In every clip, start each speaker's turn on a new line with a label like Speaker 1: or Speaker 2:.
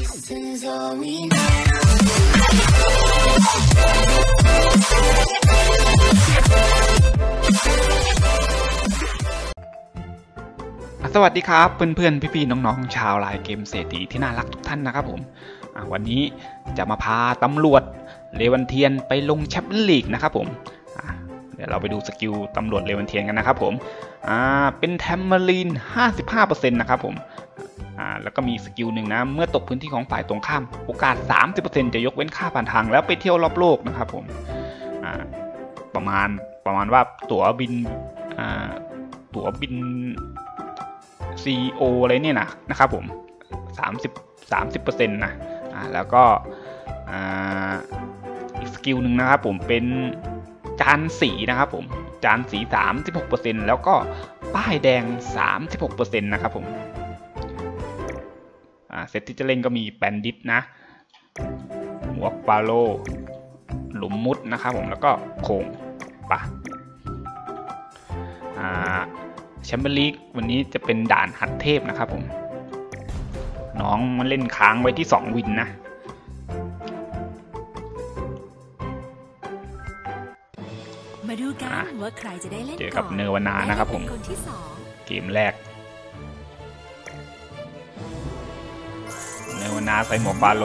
Speaker 1: Is all we need.
Speaker 2: อะสวัสดีครับเพื่อนๆพี่ๆน้องๆชาวไลน์เกมเศรษฐีที่น่ารักทุกท่านนะครับผมวันนี้จะมาพาตำรวจเลวันเทียนไปลงแชมเปี้ยนลีกนะครับผมเดี๋ยวเราไปดูสกิลตำรวจเลวันเทียนกันนะครับผมเป็นแทมเมอรีน 55%นะครับผม อ่าแล้วก็มีสกิลหนึ่งนะเมื่อตกพื้นที่ของฝ่ายตรงข้ามโอกาส 30%จะยกเว้นค่าผ่านทาง แล้วไปเที่ยวรอบโลกนะครับผมอ่าประมาณประมาณว่าตั๋วบินอ่าตั๋วบิน CEO อะไรเนี่ยนะนะครับผม 30 30%นะอ่าแล้วก็อ่าอีกสกิลหนึ่งนะครับผมเป็นจานสีนะครับผมจานสี 36%แล้วก็ป้ายแดง 36%นะครับผม เซตที่จะเล่นก็มีแบนดิตนะหมวกปาโล หลุมมุดนะครับผมแล้วก็โคงปะอ่าแชมเปี้ยนลีกวันนี้จะเป็นด่านหัดเทพนะครับผม น้องมันเล่นค้างไว้ที่ 2 วินนะ
Speaker 3: มาดูกัน
Speaker 2: อะ
Speaker 3: ว่าใครจะได้เล่น
Speaker 2: เจอกับ
Speaker 3: ก่
Speaker 2: เนวนานะครับผม
Speaker 3: และเป็นคนที่สอง
Speaker 2: เกมแรก นวนาใส่หมวกบาโล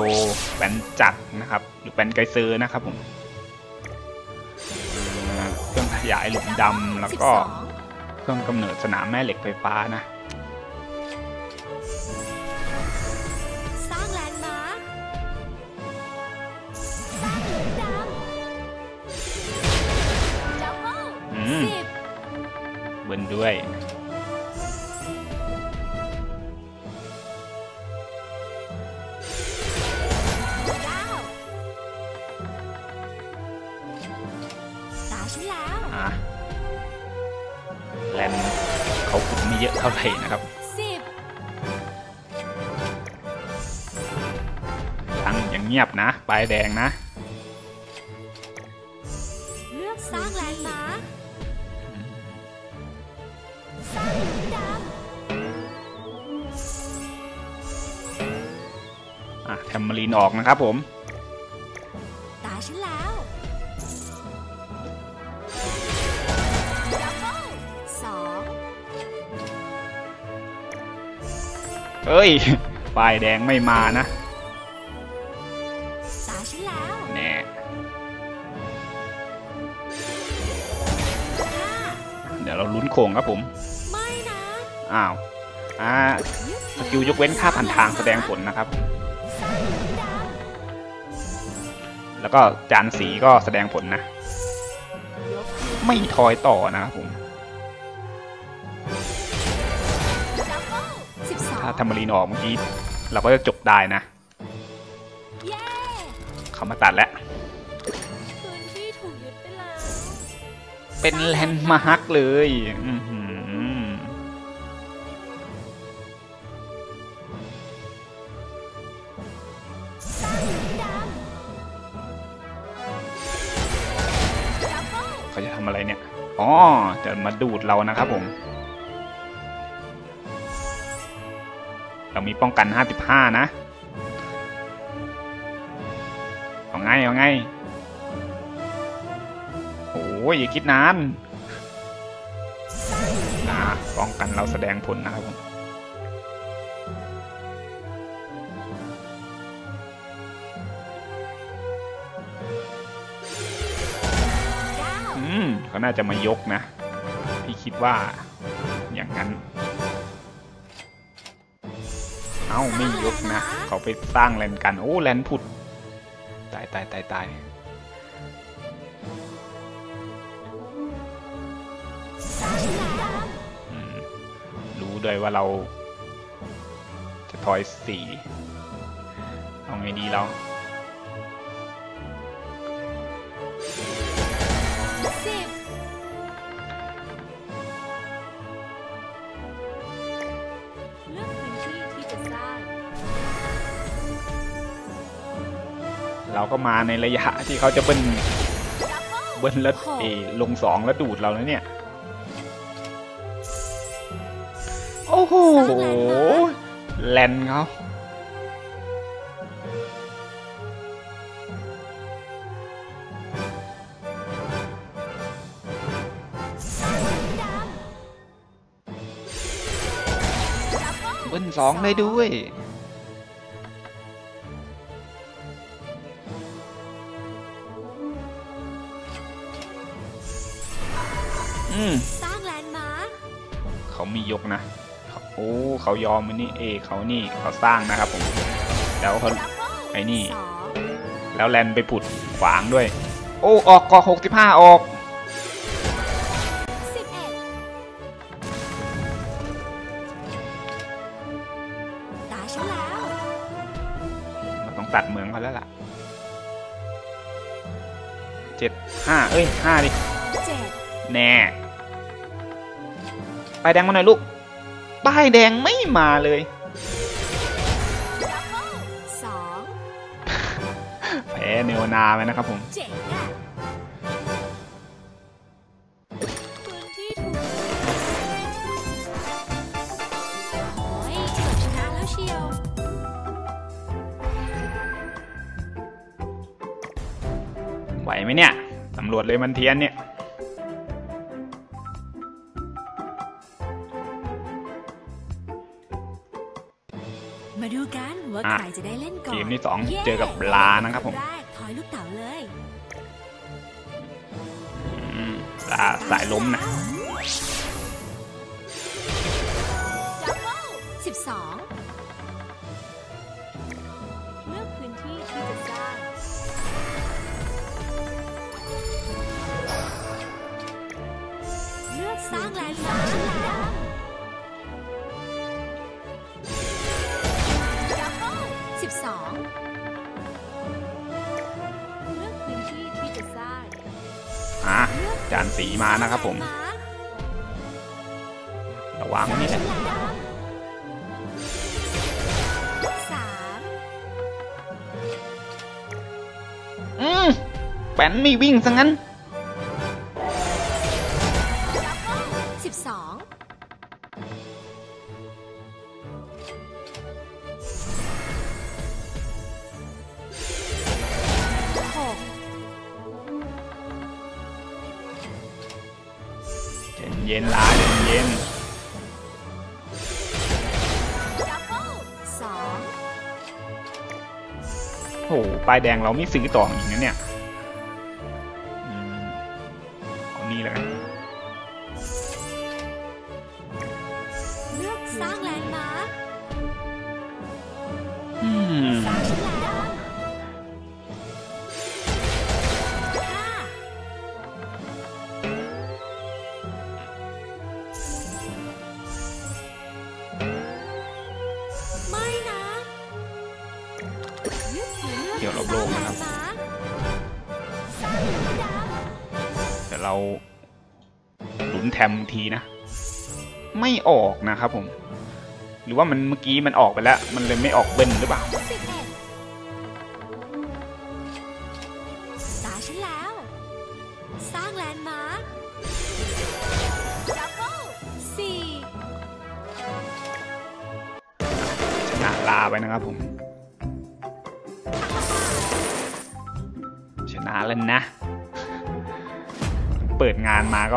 Speaker 2: แปนจักรนะครับ หรือแปนไกเซอร์นะครับผมอ่าเครื่องขยายหลุมดำแล้วก็
Speaker 3: 12
Speaker 2: เครื่องกำเนิดสนามแม่เหล็กไฟฟ้านะ
Speaker 3: สร้างแลนด์มาร์คสร้างหลุมดำดับเบิล
Speaker 2: อืม
Speaker 3: สิบ
Speaker 2: เบิ้ลด้วย งยังเงียบนะปลายแดงนะ
Speaker 3: เลือกสร้างแลนด์มาร์คสร้างหลุมด
Speaker 2: อะแทมเมอรีนออกนะครับผมำ
Speaker 3: ตาฉันแล้วดับเบิลสอง
Speaker 2: เอ้ยปลายแดงไม่มานะ ยวเราลุ้นโค้งครับผม
Speaker 3: ไม่นะ
Speaker 2: อ้าว อ่า สกิลยกเว้นค่าผ่านทางแสดงผลนะครับ
Speaker 3: สร้างหลุมด
Speaker 2: แล้วก็จานสีก็แสดงผลนะำ
Speaker 3: ยกขึ้น
Speaker 2: ไม่ทอยต่อนะครับผม
Speaker 3: ดับเบิลสิบสอง
Speaker 2: ถ้าแทมเมอรีนออกเมื่อกี้ เราก็จะจบได้นะ
Speaker 3: เย้
Speaker 2: เขามาตัดแล้ว เป็นแลนด์มาร์กเลยอื้อหือ
Speaker 3: สร้างหลุมดำดับเบิล
Speaker 2: เขาจะทำอะไรเนี่ย อ๋อ จะมาดูดเรานะครับผม เรามีป้องกัน 55 นะ เอาไง เอาไงโอ้ยอย่าคิดนาน
Speaker 3: สร้างหลุมด
Speaker 2: อ่าป้องกันเราแสดงผลนะครับผมอืมเขาน่าจะมายกนะ พี่คิดว่าอย่างนั้น เอ้าไม่ยกนะ เขาไปสร้างแลนด์กัน โอ้แลนด์ผุด ตายตายตายตาย ด้วยว่าเราจะทอยสี่เอาไงดีเรา
Speaker 3: สิบเลือกพื้นที่ที่จะสร้าง
Speaker 2: เราก็มาในระยะที่เขาจะเบิ้ล
Speaker 3: ดับเบิล
Speaker 2: เบิ้ลแล้วเออลงสองแล้วดูดเราแล้วเนี่ย โหแลนเขาเบิ้ลสองได้ด้วย
Speaker 3: สร้างแลนด์มาร์ค
Speaker 2: เขามียกนะ โอ้เขายอมมันนี่เอยเขานี่เขาสร้างนะครับผม แล้วเขา
Speaker 3: ดับเบิล
Speaker 2: ไอ้นี่
Speaker 3: สอง
Speaker 2: แล้วแลนไปผุดขวางด้วย โอ้ออกกอหกสิบห้าออก
Speaker 3: สิบเอ็ดตาฉันแล้ว
Speaker 2: เราต้องตัดเมืองเขาแล้วล่ะเจ็ดห้าเอ้ยห้าดิ
Speaker 3: เจ็ด
Speaker 2: แน่ป้ายแดงมาหน่อยลูก ป้ายแดงไม่มาเลย
Speaker 3: ดับเบิลสอง
Speaker 2: แพ้เนวนาไปนะครับผม
Speaker 3: เจ๋งอะพื้นที่ถูกโอ้ยเกือบชนะแล้วเชียว
Speaker 2: ไหวไหมเนี่ย ตำรวจเลยมันเทียนเนี่ย
Speaker 3: ได้เล่นก่อน
Speaker 2: ทีมที่สองเจอกับลานะครับผม
Speaker 3: ถอยลูกเต๋าเลย
Speaker 2: ลาสายล้มนะ
Speaker 3: 12 จานสี
Speaker 2: มานะครับผมระวังนี่แหละอืมแป้นไม่วิ่งซะงั้นายแดงเราไม่ซื้อต่ออีกนะเนี่ยี่ยวรอบโลกนะครับ
Speaker 3: แลนด์มาร์คสร้างแลนด์มาร์ค
Speaker 2: แต่เราลุ้นแทมทีนะ ไม่ออกนะครับผม หรือว่ามันเมื่อกี้มันออกไปแล้ว มันเลยไม่ออกเบิ้ลหรือเปล่า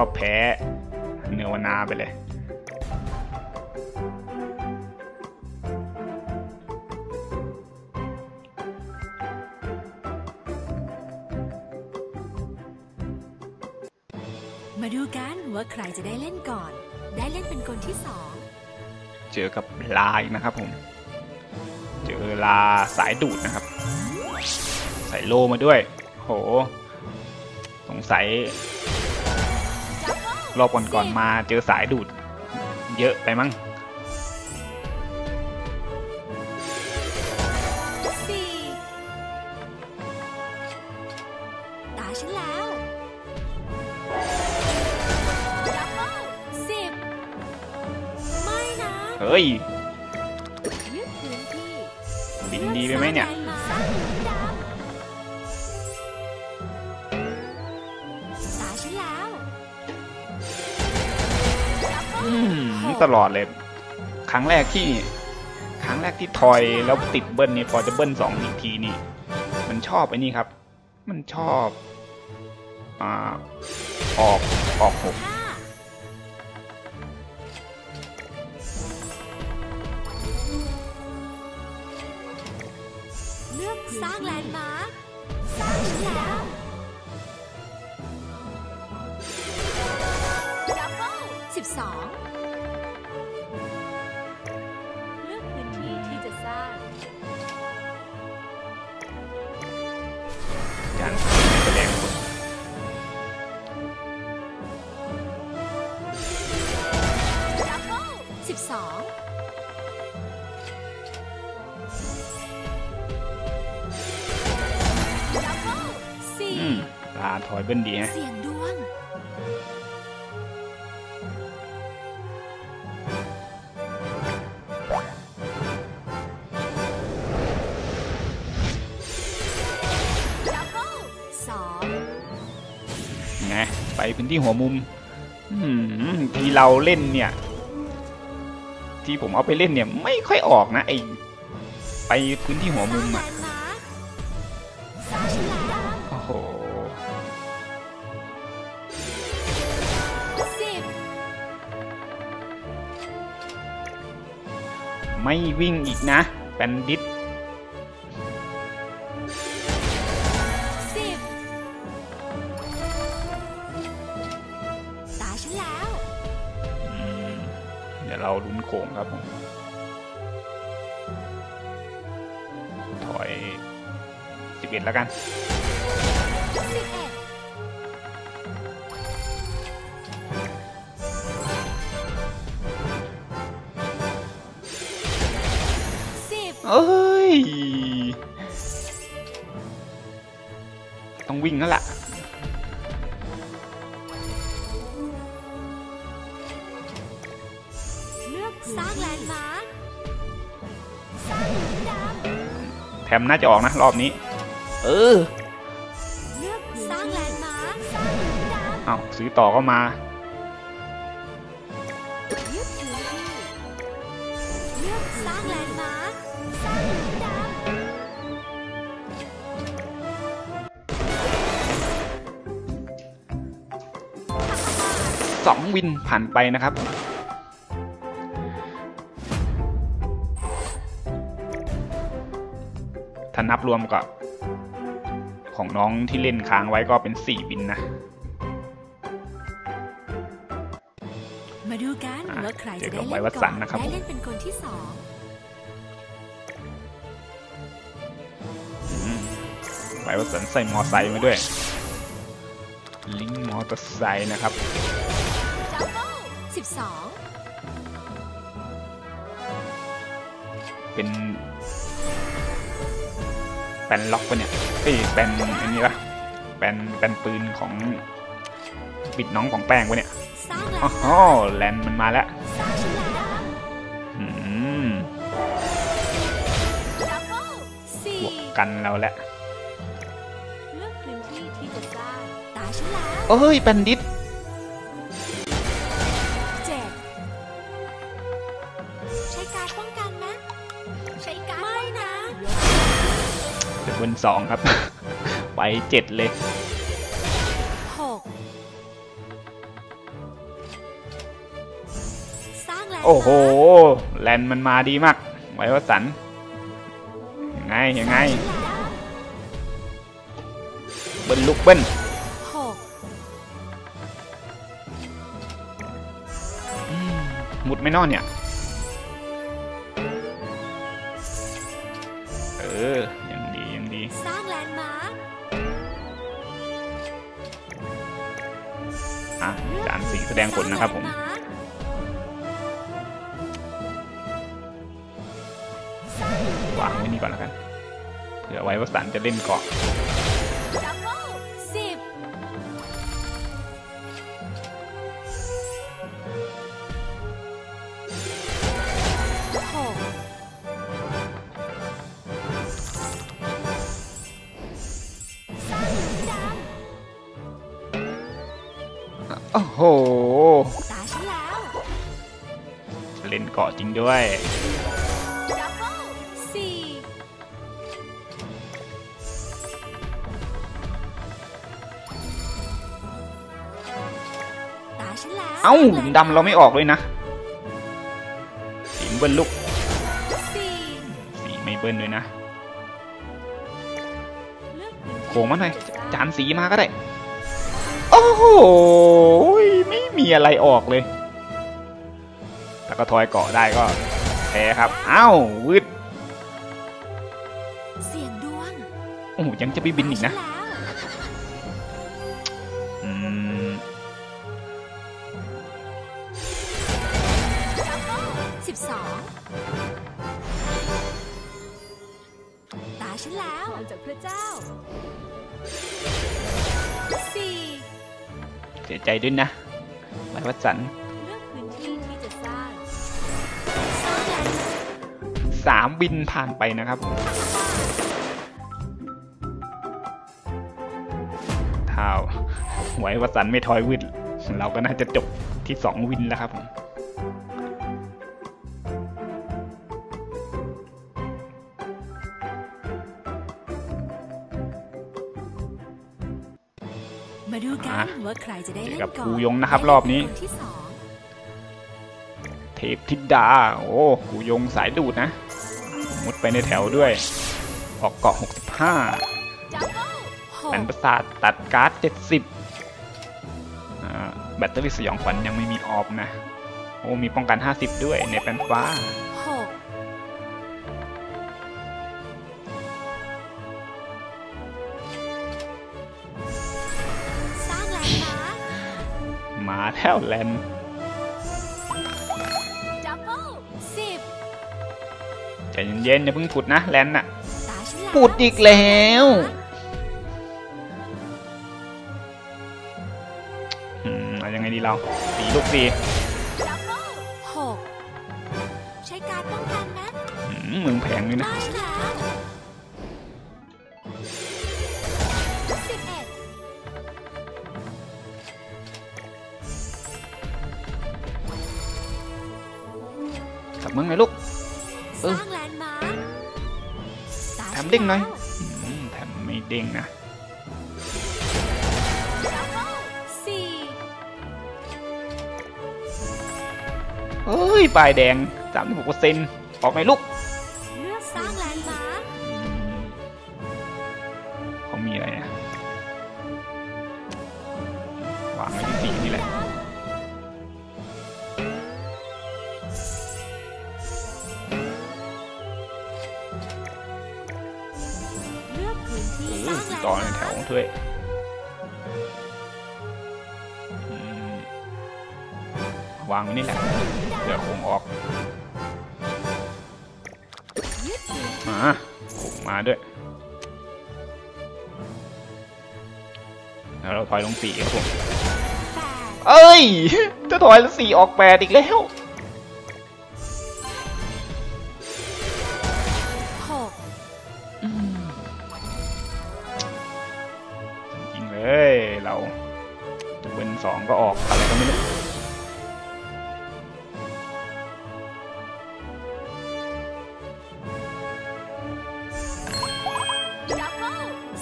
Speaker 2: ก็แพ้เนวนาไปเลย
Speaker 3: มาดูกันว่าใครจะได้เล่นก่อน ได้เล่นเป็นคนที่สอง
Speaker 2: เจอกับลาอีกนะครับผม เจอลาสายดูดนะครับ ใส่โลมาด้วย โห สงสัย
Speaker 3: ดับเบิล
Speaker 2: รอบก่อนๆมาเจอสายดูด เยอะไปมั้ง
Speaker 3: ตล
Speaker 2: อดเลย ครั้งแรกที่ ครั้งแรกที่ทอยแล้วติดเบิ้ลนี่พอจะเบิ้ลสองอีกทีนี่ มันชอบไอ้นี่ครับ มันชอบ อ่า ออก ออกหก
Speaker 3: อื
Speaker 2: มลาถอยเบิ้ลดีฮะ
Speaker 3: เสียงดวงดับเบิลสอง
Speaker 2: ไงไปพื้นที่หัวมุมทีเราเล่นเนี่ย ที่ผมเอาไปเล่นเนี่ย ไม่ค่อยออกนะไอไปพื้นที่หัวมุมอะ ไม่วิ่งอีกนะแบนดิต
Speaker 3: สิบตาฉันแล้ว
Speaker 2: อืมเดี๋ยวเราลุ้นโค้งครับผมถอย 11 แล้วกัน
Speaker 3: เอ้
Speaker 2: ย ต้องวิ่งแล้วล่ะ
Speaker 3: เลือกสร้างแลนด์มาร์คสร้างหินด
Speaker 2: แถมน่าจะออกนะรอบนี้ เออำ
Speaker 3: เลือกสร้างแลนด์มาร์คสร้างหินดำ
Speaker 2: เอาซื้อต่อก็มา 2 วินผ่านไปนะครับ ถ้านับรวมกับ ของน้องที่เล่นค้างไว้ก็เป็น 4 วินนะ
Speaker 3: มาดูกันว่าใครจะได้เล่นก่อนได้เล่นเป็นคนที่สอง
Speaker 2: ไปวัดสันใส่มอไซค์มาด้วย ลิงมอเตอร์ไซค์นะครับ เป็นแปนล็อกปะเนี่ยเอ้ยแปนอันนี้ปะแปนแปนปืนของบิดน้องของแป้งปะเนี่ย
Speaker 3: สร้างแลน
Speaker 2: โอ้
Speaker 3: ด์
Speaker 2: โห
Speaker 3: มาร์ค
Speaker 2: แลนด์มันมาแล้ว
Speaker 3: สร้างฉันแล้ว
Speaker 2: อืม
Speaker 3: ดับเบิลสี่
Speaker 2: บวกกันเราแล้ว
Speaker 3: เลือกพื้นที่ที่จะสร้างตาฉันแล้ว
Speaker 2: เอ้ยแบนดิต
Speaker 3: เดี๋
Speaker 2: ยวบนสองครับ ไปเจ็ดเลย
Speaker 3: หกสร้างแลนด์
Speaker 2: โอ้โห
Speaker 3: มาร์ค
Speaker 2: แลนด์มันมาดีมาก ไว้ว่าสัน ยังไง ยังไง เบิ้ลลุกเบิ้ล
Speaker 3: หก
Speaker 2: อืมมุดไม่นอนเนี่ย อะจานสีแสดงผลนะครับผมวางไว้นี่ก่อนแล้วกันเผื่อไว้ว่าสันจะเล่นเกาะ
Speaker 3: ด้ว
Speaker 2: ย
Speaker 3: ดับเบิลสี่ตาฉันแล้ว
Speaker 2: เอ้าหลุมดำเราไม่ออกเลยนะ สีเบิ้ลลุก
Speaker 3: สี่
Speaker 2: สีไม่เบิ้ลด้วยนะโค้งมาหน่อย จานสีมาก็ได้ โอ้โห ไม่มีอะไรออกเลยแต่ ก็ทอยเกาะได้ก็แพ้ครับอ้าววืด
Speaker 3: เสียงดวง
Speaker 2: โอ้โหยังจะไปบินอีกนะ
Speaker 3: ตาฉัแล้ว
Speaker 2: อืม
Speaker 3: สิบสองตาฉันแล้วพลังจากพระเจ้าสี่
Speaker 2: เสียใจด้วยนะหมายวัดสัน
Speaker 3: เลือกพื้น 3 วิน
Speaker 2: ผ่านไปนะครับถ้าไหวยวสันไม่ทอยวินเราก็น่าจะจบที่ 2 วินแล้วครับผม
Speaker 3: มาดูกันว่าใครจะได้เล่น
Speaker 2: ก่อนกับ
Speaker 3: กู
Speaker 2: ยงนะครับรอบนี้ เทพธิดา โอ้กูยงสายดูดนะ มุดไปในแถวด้วย ออกเกาะ 65
Speaker 3: ดับเบิลห
Speaker 2: แผ่น
Speaker 3: ก
Speaker 2: ประสาทตัดการ์ด 70อ่าแบตเตอรี่สยองขวัญยังไม่มีออฟนะ โอ้ มีป้องกัน 50 ด้วยในแผ่นฟ้า
Speaker 3: หกสร้างแลนด์มาร์ค
Speaker 2: มาแถวแลนด์
Speaker 3: ดั เย็
Speaker 2: นๆอย่าเพิ่งผุดนะแลนด์น่ะ
Speaker 3: ตาฉันแล้ว
Speaker 2: ปุดอีกแล้วอืมเอายังไงดีเราสีลูกสี
Speaker 3: ดับเบิลหกใช้การป้องกันนะ
Speaker 2: อืมมึงแพงเลยนะ
Speaker 3: ได้แล้วสิบเอ็ด
Speaker 2: กลับมึงหน่อยลูกเอ
Speaker 3: ส
Speaker 2: อ
Speaker 3: ม
Speaker 2: เด้งหน่อย
Speaker 3: แล้ว
Speaker 2: อืมแถมไม่เด้งนะ
Speaker 3: ดับเบิลสี่
Speaker 2: เฮ้ยปลายแดง36%ออกไหมลูก
Speaker 3: อส
Speaker 2: อร้างแถวา
Speaker 3: ร์ค
Speaker 2: ด้วยวางไว้นี่แหละเดี๋ยวคงออกมาคงมาด้วยแล้วเราถอยลงสี่ครับผมเอ้ย จะถอยแล้วสี่ออกแปดอีกแล้ว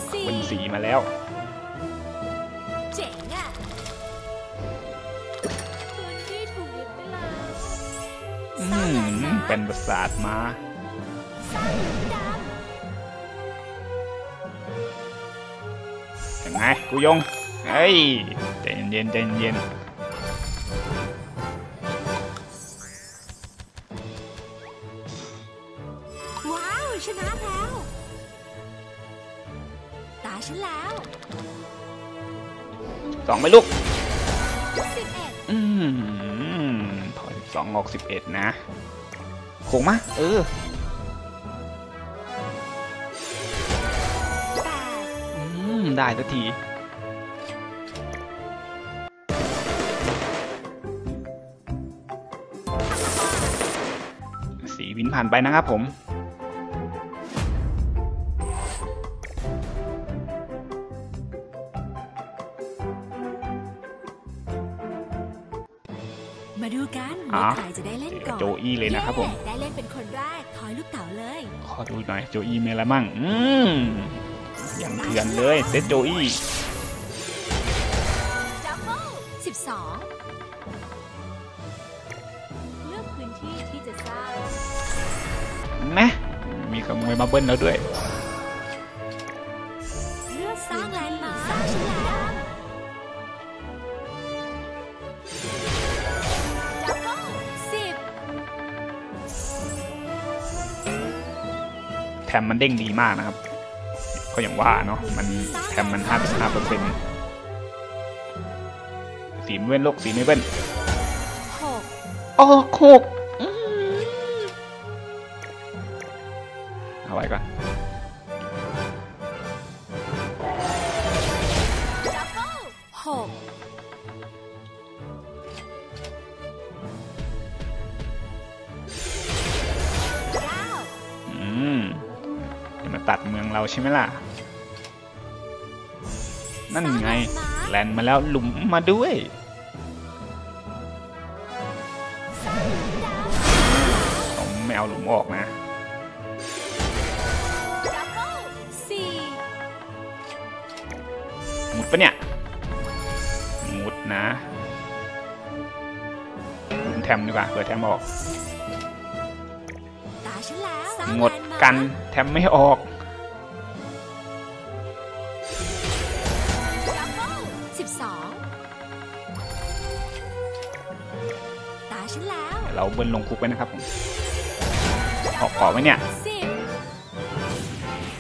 Speaker 2: ลสี่
Speaker 3: เป็
Speaker 2: นสีมาแล้ว
Speaker 3: เจ๋งอะพื้นที่ถูกยึดไปแล้ว
Speaker 2: อื
Speaker 3: สร้างแลนด์
Speaker 2: ม
Speaker 3: มาร์ค
Speaker 2: เป็นประสาทมา
Speaker 3: สร้างหินด
Speaker 2: เห็นไหมกูยงเฮ้ยใจเย็นๆใจเย็น องไปลูก
Speaker 3: อื
Speaker 2: มถอยสองออกสิบเอ็ดนะโคงมาเอออืมได้สักทีสีวินผ่านไปนะครับผม โจอี้เลยนะครับผม
Speaker 3: ได้เล่นเป็นคนแรกทอยลูกเต๋าเลย
Speaker 2: ขอดูหน่อยโจอี้มีอะไรมั่ง อืมอย่างเถื่อนเลยเซตโจอี้
Speaker 3: ดับเบิลสิบสองเลือกพื้นที่ที่จะสร้าง
Speaker 2: นะมีขโมยมาเบิ้ลแล้วด้วย
Speaker 3: ม
Speaker 2: มันเด้งดีมากนะครับ ก็อย่างว่าเนาะมันแถมมัน 55เปอร์เซ็นต์สีไม่เว้นโลกสีไม่เว้น
Speaker 3: หก
Speaker 2: ออกหกอื้อหือเอาไว้ก่อน ใช่ไหมล่ะ นั่นไง แลนด์มาแล้วหลุมมาด้วย
Speaker 3: สร้างหลุมดาว
Speaker 2: ผมไม่เอาหลุมออกนะ
Speaker 3: ดับเบิ้ลสี่
Speaker 2: มุดปะเนี่ย มุดนะหลุมแทมดีกว่าเผื่อแทมออก
Speaker 3: ตาฉันแล้วสร้าง
Speaker 2: งด
Speaker 3: แลด์มาร์ค
Speaker 2: กันแทมไม่ออก
Speaker 3: เรา
Speaker 2: เบิ้ลลงคุกไปนะครับผมออกเกาะไหมเนี่ย
Speaker 3: สิบ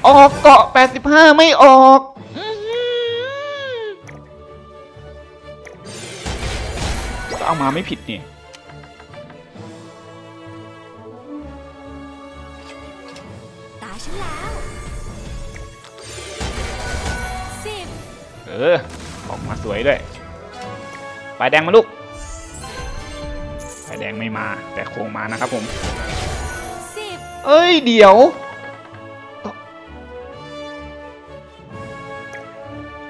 Speaker 2: ออกเกาะ 85 ไม่ออกอื้อหือก็เอามาไม่ผิดนี่
Speaker 3: ตาฉันแล้วสิบ
Speaker 2: เออ ออกมาสวยด้วยปลายแดงมาลูกปลายแด งไม่มา แต่โค้งมานะครับผม
Speaker 3: สิบ
Speaker 2: เอ้ยเดี๋ยว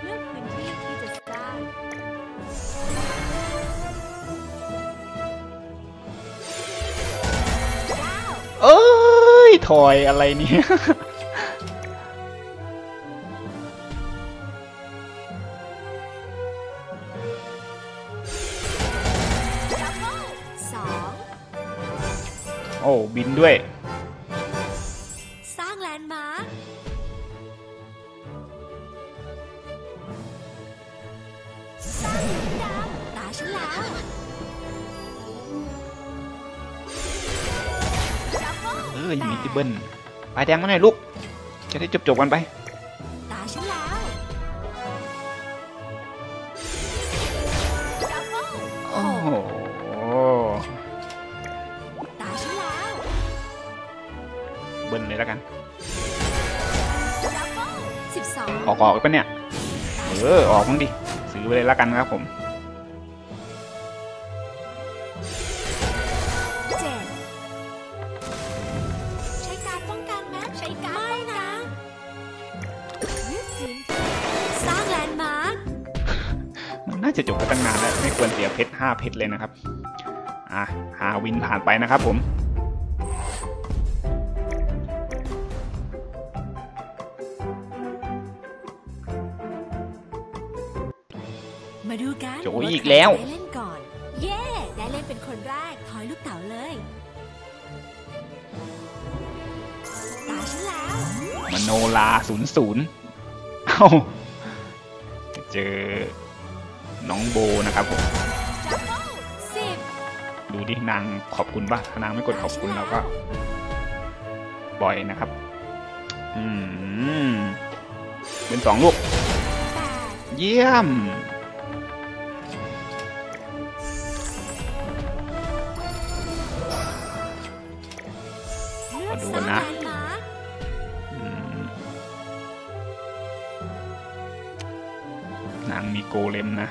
Speaker 3: เลือกพื้นที่ที่จะสร้างเก้า
Speaker 2: เอ้ยถอยอะไรเนี่ย
Speaker 3: แดงมา
Speaker 2: หน่อยลูก จะได้จบจบๆกันไป
Speaker 3: ตาฉันแล้วดับเบิ้ล
Speaker 2: โอ้โห
Speaker 3: ตาฉันแล้ว
Speaker 2: เบิ้ลเลยแล้วกัน
Speaker 3: ดับเบิ้ลสิบสอง
Speaker 2: ออกออกปะเนี่ย เออ ออกมั้งดิ ซื้อไปเลยแล้วกันครับผม
Speaker 3: จะ
Speaker 2: จบกันตั้งนานแล้วไม่ควรเสียเพชรห้าเพชรเลยนะครับอะหาวินผ่านไปนะครับผม
Speaker 3: มาดูกัน
Speaker 2: โจ
Speaker 3: ว่า
Speaker 2: อีก
Speaker 3: ใคร
Speaker 2: แล้ว
Speaker 3: จะได้เล่นก่อน เย่ได้เล่นเป็นคนแรกถอยลูกเต๋าเลยตาฉันแล้ว
Speaker 2: มโนลาศูนย์ศูนย์เอ้าเจอ น้องโบนะครับผม
Speaker 3: ดับเบิ้ลสิบ
Speaker 2: ดูดินางขอบคุณป่ะถ้านางไม่กดขอบคุณเราก็ปล่อยนะครับ อืมเป็นสองลูก
Speaker 3: แปด
Speaker 2: เยี่ยม
Speaker 3: เลือก
Speaker 2: มาดู
Speaker 3: ส
Speaker 2: กั
Speaker 3: ร้านง
Speaker 2: นะ
Speaker 3: แลนด์มาร์ค
Speaker 2: อืมนางมีโกเลมนะ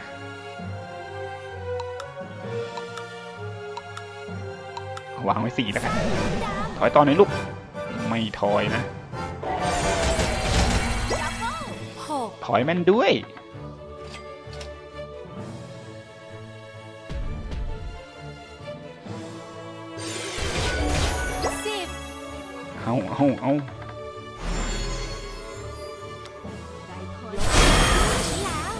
Speaker 2: วางไว้สี่แล้วกันถอยต่อหน่อยลูก ไม่ถอยนะ
Speaker 3: หก
Speaker 2: ถอยแม่นด้วย
Speaker 3: สิบ
Speaker 2: เอาเอาเอา
Speaker 3: ได้ผลฉันแล้ว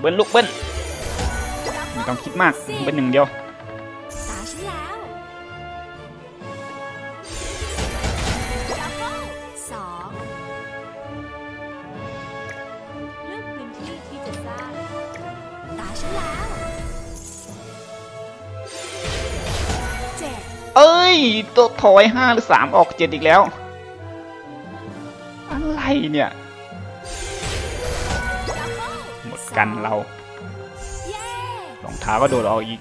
Speaker 2: เบิ้ลลูกเบิ้ลไม่ต้องคิดมาก เบิ้ลหนึ่างเดียว
Speaker 3: ตัว
Speaker 2: ถอยห้าหรือสามออกเจ็ดอีกแล้ว อะไรเนี่ย หมดกันเรารองเท้าก็โดนออก
Speaker 3: นี่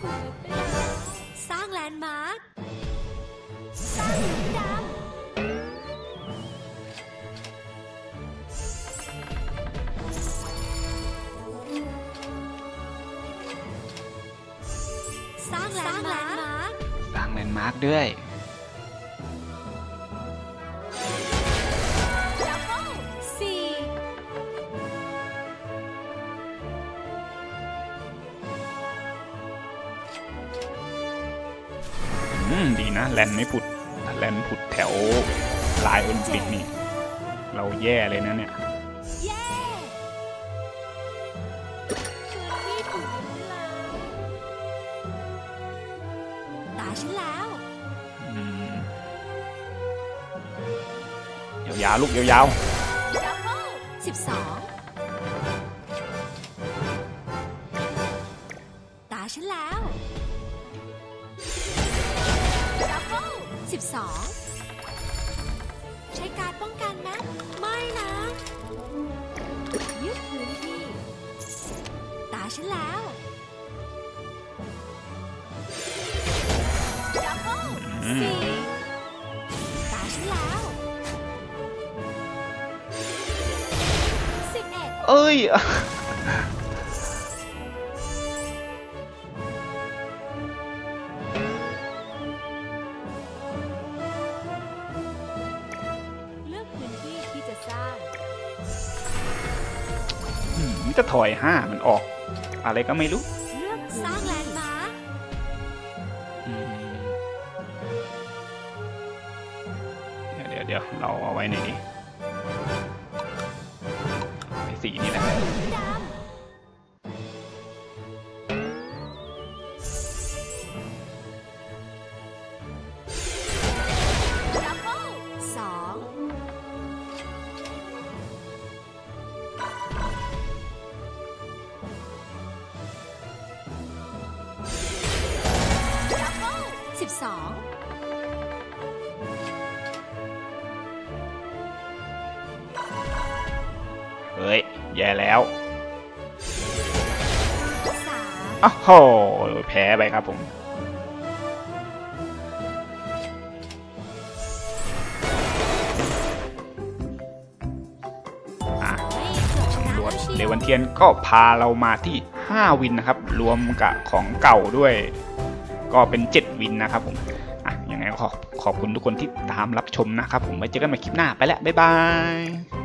Speaker 3: ถูกสร้างแลนด์มาร์คสร้างหลุมดำสร้างแลนด์มาร์ค
Speaker 2: สร้างแลนมาร์กด้วย
Speaker 3: ดี
Speaker 2: นะ แลนไม่ผุดแลนผุดแถวลายโอลิมปิกนี่ เราแย่เลยนะเนี่ย
Speaker 3: ยาว
Speaker 2: ลูกยาว
Speaker 3: ๆสิบสองตาฉันแล้วดับเบิลสิบสอง ยเลื
Speaker 2: อ
Speaker 3: กพื้นที่ที่จะสร้าง
Speaker 2: อืมนี่จะถอยห้ามันออก อะไรก็ไม่รู้
Speaker 3: เลือกสร้างแลนด์มาร์ค
Speaker 2: อืมเดี๋ยวเดี๋ยวเราเอาไว้ในนี้ แย่แล้ว
Speaker 3: สาม
Speaker 2: อ้าวโหแพ้ไปครับผมอะ
Speaker 3: เฮ้ยเกือบชนะ
Speaker 2: รว
Speaker 3: แล้
Speaker 2: ด
Speaker 3: วเชี
Speaker 2: เล
Speaker 3: ยว
Speaker 2: วันเทียนก็พาเรามาที่ 5 วินนะครับ รวมกับของเก่าด้วย ก็เป็น 7 วินนะครับผมอะยังไงก็ขอขอบคุณทุกคนที่ตามรับชมนะครับผมไว้เจอกันใหม่คลิปหน้าไปแล้ว บ๊ายบาย